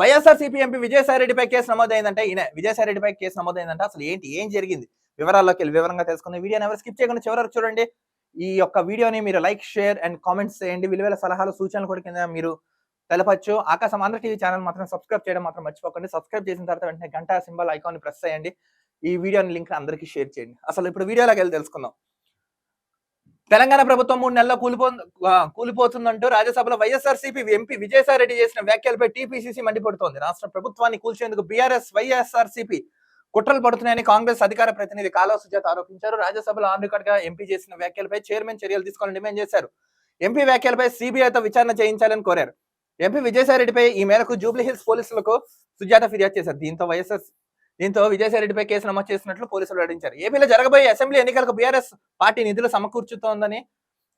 YSRCP MP విజయసాయిరెడ్డిపై కేసు నమోదైందంటే ఈయన. విజయసాయిరెడ్డిపై కేసు నమోదైందంటే అసలు ఏంటి? ఏం జరిగింది? వివరాల్లోకి వెళ్ళి వివరంగా తెలుసుకుంది. వీడియోని ఎవరు స్కిప్ చేయకుండా చివరి చూడండి. ఈ యొక్క వీడియోని మీరు లైక్ షేర్ అండ్ కామెంట్స్ చేయండి. విలువైన సలహాలు సూచనలు కూడా కింద మీరు తెలపచ్చు. ఆకాశం ఆంధ్ర టీవీ ఛానల్ మాత్రం సబ్స్క్రైబ్ చేయడం మాత్రం మర్చిపోకండి. సబ్స్క్రైబ్ చేసిన తర్వాత వెంటనే గంట సింబల్ ఐకాన్ ప్రెస్ చేయండి. ఈ వీడియోని లింక్ అందరికీ షేర్ చేయండి. అసలు ఇప్పుడు వీడియోలోకి వెళ్ళి తెలుసుకుందాం. తెలంగాణ ప్రభుత్వం మూడు నెలల్లో కూలిపో కూలిపోతుందంటూ రాజ్యసభలో వైఎస్ఆర్సీపీ ఎంపీ విజయసాయిరెడ్డి చేసిన వ్యాఖ్యలపై టీపీసీసీ మండిపడుతోంది. రాష్ట్ర ప్రభుత్వాన్ని కూల్చేందుకు బీఆర్ఎస్ వైఎస్ఆర్సీపీ కుట్రలు పడుతున్నాయని కాంగ్రెస్ అధికార ప్రతినిధి కాలువ సుజాత ఆరోపించారు. రాజ్యసభలో ఆన్ రికార్డ్గా ఎంపీ చేసిన వ్యాఖ్యలపై చైర్మన్ చర్యలు తీసుకోవాలని డిమాండ్ చేశారు. ఎంపీ వ్యాఖ్యలపై సిబిఐతో విచారణ చేయించాలని కోరారు. ఎంపీ విజయసాయిరెడ్డిపై ఈ మేరకు జూబ్లీ హిల్స్ పోలీసులకు సుజాత ఫిర్యాదు చేశారు. దీంతో వైఎస్ఆర్ దీంతో విజయసాయిరెడ్డిపై కేసు నమోదు చేసినట్లు పోలీసులు వెల్లడించారు. ఏపీలో జరగబోయే అసెంబ్లీ ఎన్నికలకు బీఆర్ఎస్ పార్టీ నిధులు సమకూర్చుతోందని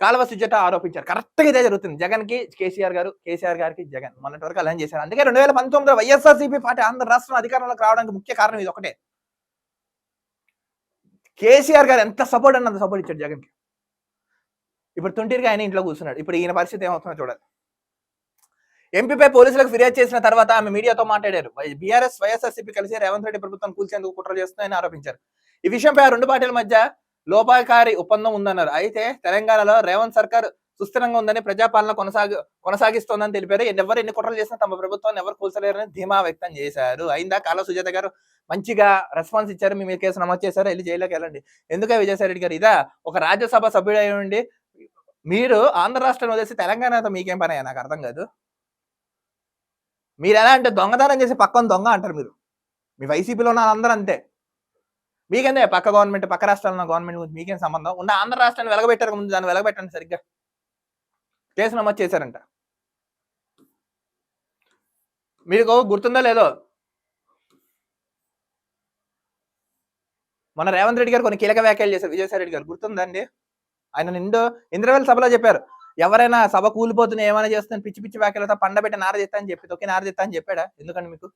కాలువ సుజట ఆరోపించారు. కరెక్ట్గా ఇదే జరుగుతుంది. జగన్కి కేసీఆర్ గారు కేసీఆర్ గారికి జగన్ మొన్నటి వరకు అలా చేశారు. అందుకే రెండు వేల పంతొమ్మిదిలో వైఎస్ఆర్సీపీ పార్టీ ఆంధ్ర రాష్ట్రం అధికారంలోకి రావడానికి ముఖ్య కారణం ఇది ఒకటే. కేసీఆర్ గారు ఎంత సపోర్ట్ అన్నంత సపోర్ట్ ఇచ్చాడు జగన్కి ఇప్పుడు తుంటిరిగా ఆయన ఇంట్లో కూర్చున్నాడు. ఇప్పుడు ఈయన పరిస్థితి ఏమవుతుందో చూడాలి. ఎంపీపై పోలీసులకు ఫిర్యాదు చేసిన తర్వాత ఆమె మీడియాతో మాట్లాడారు. బీఆర్ఎస్ వైఎస్ఆర్సీపీ కలిసి రేవంత్ రెడ్డి ప్రభుత్వం కూల్చేందుకు కుట్ర చేస్తున్నాయని ఆరోపించారు. ఈ విషయంపై ఆ రెండు పార్టీల మధ్య లోపాకారి ఒప్పందం ఉందన్నారు. అయితే తెలంగాణలో రేవంత్ సర్కార్ సుస్థిరంగా ఉందని ప్రజాపాలన కొనసాగి కొనసాగిస్తోందని తెలిపారు. ఎవరు ఎన్ని కుట్రలు చేసినా తమ ప్రభుత్వాన్ని ఎవరు కూల్చలేరని ధీమా వ్యక్తం చేశారు. అయిందా? కాల సుజాత గారు మంచిగా రెస్పాన్స్ ఇచ్చారు. మీ కేసు నమోదు చేశారు. వెళ్ళి జైల్లోకి వెళ్ళండి. ఎందుకే విజయసాయిరెడ్డి గారు? ఇదా ఒక రాజ్యసభ సభ్యుడు ఉండి మీరు ఆంధ్ర రాష్ట్రం వదిలేసి తెలంగాణతో మీకేం పని నాకు అర్థం కాదు. మీరు ఎలా అంటే దొంగతనం చేసి పక్కన దొంగ అంటారు మీరు. మీ వైసీపీలో ఉన్న అందరూ అంతే. మీకేందే పక్క గవర్నమెంట్ పక్క రాష్ట్రాల్లో ఉన్న గవర్నమెంట్ గురించి మీకేం సంబంధం? ఉన్న ఆంధ్ర రాష్ట్రాన్ని వెలగబెట్టారు ముందు దాన్ని వెలగబెట్టండి సరిగ్గా. కేసు నమోదు చేశారంట. మీకు గుర్తుందో లేదో? మన రేవంత్ రెడ్డి గారు కొన్ని కీలక వ్యాఖ్యలు చేశారు. విజయసాయి రెడ్డి గారు గుర్తుందండి ఆయన నిండు ఇంద్రవేల్ సభలో చెప్పారు. ఎవరైనా సభ కూలిపోతున్నా ఏమైనా చేస్తాను పిచ్చి పిచ్చి వ్యాఖ్యలతో పండబెట్టి నార అని చెప్పి ఓకే నార అని చెప్పాడా? ఎందుకండి మీకు?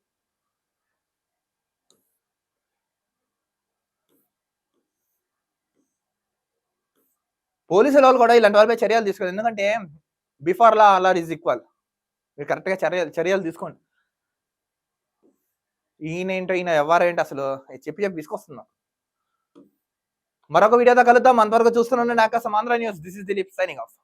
పోలీసుల వాళ్ళు కూడా ఇలాంటి వాళ్ళపై చర్యలు తీసుకోవాలి ఎందుకంటే బిఫోర్ లా అలా ఈజ్ ఈక్వల్ మీరు కరెక్ట్గా చర్యలు చర్యలు తీసుకోండి. ఈయన ఏంటో ఈయన ఎవరేంటి అసలు చెప్పి చెప్పి తీసుకొస్తున్నాం. మరొక వీడియోతో కలుద్దాం. అంతవరకు చూస్తున్నాను నాకు Samandhra news. This is Dileep signing off